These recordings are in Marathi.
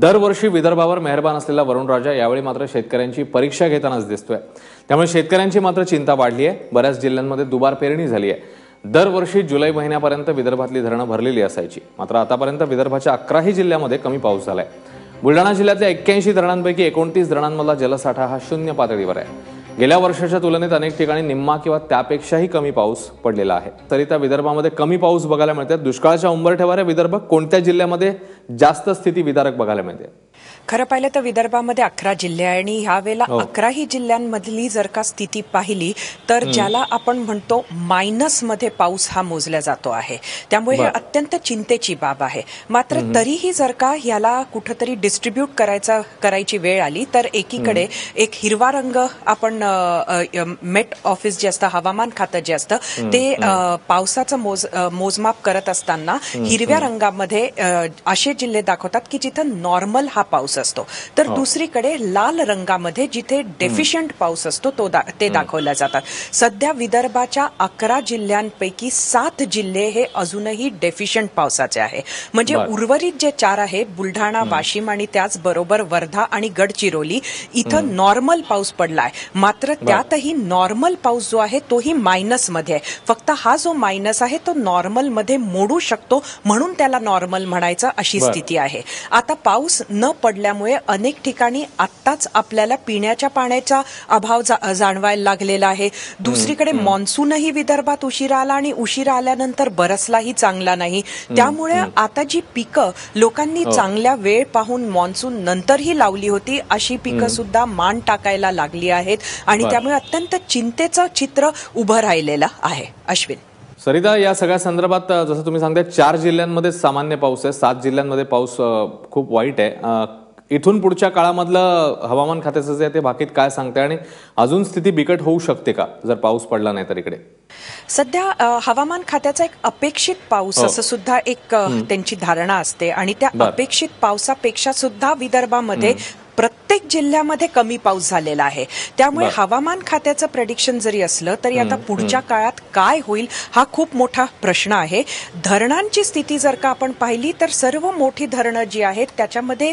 दरवर्षी विदर्भावर मेहरबान असलेला वरुण राजा यावेळी मात्र शेतकऱ्यांची परीक्षा घेतानाच दिसतोय. त्यामुळे शेतकऱ्यांची मात्र चिंता वाढली आहे बऱ्याच जिल्ह्यांमध्ये दुबार पेरणी झाली आहे दरवर्षी जुलै महिन्यापर्यंत विदर्भातली धरणं भरलेली असायची. मात्र आतापर्यंत विदर्भाच्या अकराही जिल्ह्यामध्ये कमी पाऊस झालाय. बुलढाणा जिल्ह्यातल्या एक्क्याऐंशी धरणांपैकी एकोणतीस धरणांमधला जलसाठा हा शून्य पातळीवर आहे. गेल्या वर्षाच्या तुलनेत अनेक ठिकाणी निम्मा किंवा त्यापेक्षाही कमी पाऊस पडलेला आहे. तरी त्या विदर्भामध्ये कमी पाऊस बघायला मिळते दुष्काळाच्या उंबरठ्यावर विदर्भ कोणत्या जिल्ह्यामध्ये जास्त स्थिती विदारक बघायला मिळते? खरं पाहिलं तर विदर्भामध्ये अकरा जिल्हे आहे आणि ह्यावेळेला हो. अकराही जिल्ह्यांमधली जर का स्थिती पाहिली तर ज्याला आपण म्हणतो मायनसमध्ये पाऊस हा मोजला जातो आहे. त्यामुळे हे. अत्यंत चिंतेची बाब आहे. मात्र तरीही जर का ह्याला कुठंतरी डिस्ट्रीब्यूट करायचा करायची वेळ आली तर एकीकडे एक हिरवा रंग आपण मेट ऑफिस जे असतं हवामान खातं जे असतं ते पावसाचं मोज मोजमाप करत असताना हिरव्या रंगामध्ये असे जिल्हे दाखवतात की जिथं नॉर्मल हा पाऊस असतो. तर दुसरीकडे लाल रंगामध्ये जिथे डेफिशियंट पाऊस असतो तो दा- ते दाखवल्या जातात. सध्या विदर्भाच्या अकरा जिल्ह्यांपैकी सात जिल्हे हे अजूनही डेफिशियंट पावसाचे आहे. म्हणजे. उर्वरित जे चार आहे बुलढाणा वाशिम आणि त्याचबरोबर वर्धा आणि गडचिरोली इथं नॉर्मल पाऊस पडलाय. मात्र त्यातही नॉर्मल पाऊस जो आहे तोही मायनसमध्ये आहे. फक्त हा जो मायनस आहे तो नॉर्मलमध्ये मोडू शकतो म्हणून त्याला नॉर्मल म्हणायचं अशी. स्थिती आहे. आता पाऊस न पडल्यामुळे अनेक ठिकाणी आत्ताच आपल्याला पिण्याच्या पाण्याचा अभाव जा- जाणवायला लागलेला आहे. दुसरीकडे मान्सूनही विदर्भात उशिरा आला आणि उशिरा आल्यानंतर बरसलाही चांगला नाही. त्यामुळे आता जी पिकं लोकांनी चांगल्या वेळ पाहून मान्सून नंतरही लावली होती अशी पिकं सुद्धा मान टाकायला लागली आहेत. आणि. त्यामुळे अत्यंत चिंतेचं चित्र उभं राहिलेलं आहे. अश्विन. सरिता या सगळ्या संदर्भात जसं तुम्ही सांगताय चार जिल्ह्यांमध्ये सामान्य पाऊस आहे. सात जिल्ह्यांमध्ये पाऊस खूप वाईट आहे. इथून पुढच्या काळामधलं हवामान खात्याचं जे आहे ते बाकीत काय सांगते आणि अजून स्थिती बिकट होऊ शकते का जर पाऊस पडला नाही तर इकडे? सध्या हवामान खात्याचा एक अपेक्षित पाऊस हो. असं सुद्धा एक त्यांची धारणा असते. आणि त्या. अपेक्षित पावसापेक्षा सुद्धा विदर्भामध्ये प्रत्येक जिल्ह्यामध्ये कमी पाऊस झालेला आहे त्यामुळे. हवामान खात्याचं प्रेडिक्शन जरी असलं तरी आता पुढच्या काळात काय होईल हा खूप मोठा प्रश्न आहे धरणांची स्थिती जर का आपण पाहिली तर सर्व मोठी धरणं जी आहेत त्याच्यामध्ये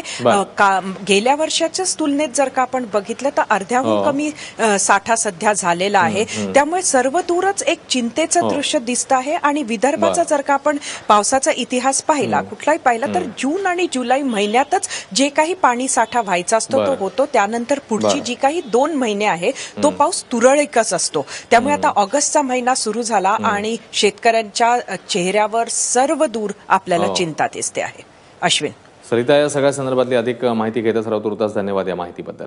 गेल्या वर्षाच्याच तुलनेत जर का आपण बघितलं तर अर्ध्याहून हो. कमी साठा सध्या झालेला आहे त्यामुळे सर्व दूरच एक चिंतेचं हो. दृश्य दिसत आहे आणि विदर्भाचा. जर का आपण पावसाचा इतिहास पाहिला कुठलाही पाहिला तर जून आणि जुलै महिन्यातच जे काही पाणी साठा व्हायचा असतो तो. होतो. त्यानंतर पुढची. जी काही दोन महिने आहे तो पाऊस तुरळकच असतो. त्यामुळे आता ऑगस्टचा महिना सुरू झाला आणि शेतकऱ्यांच्या चेहऱ्यावर सर्व दूर आपल्याला हो. चिंता दिसते आहे. अश्विन. सरिता या सगळ्या संदर्भातली अधिक माहिती घेतच राहतो तुर्तास धन्यवाद या माहितीबद्दल.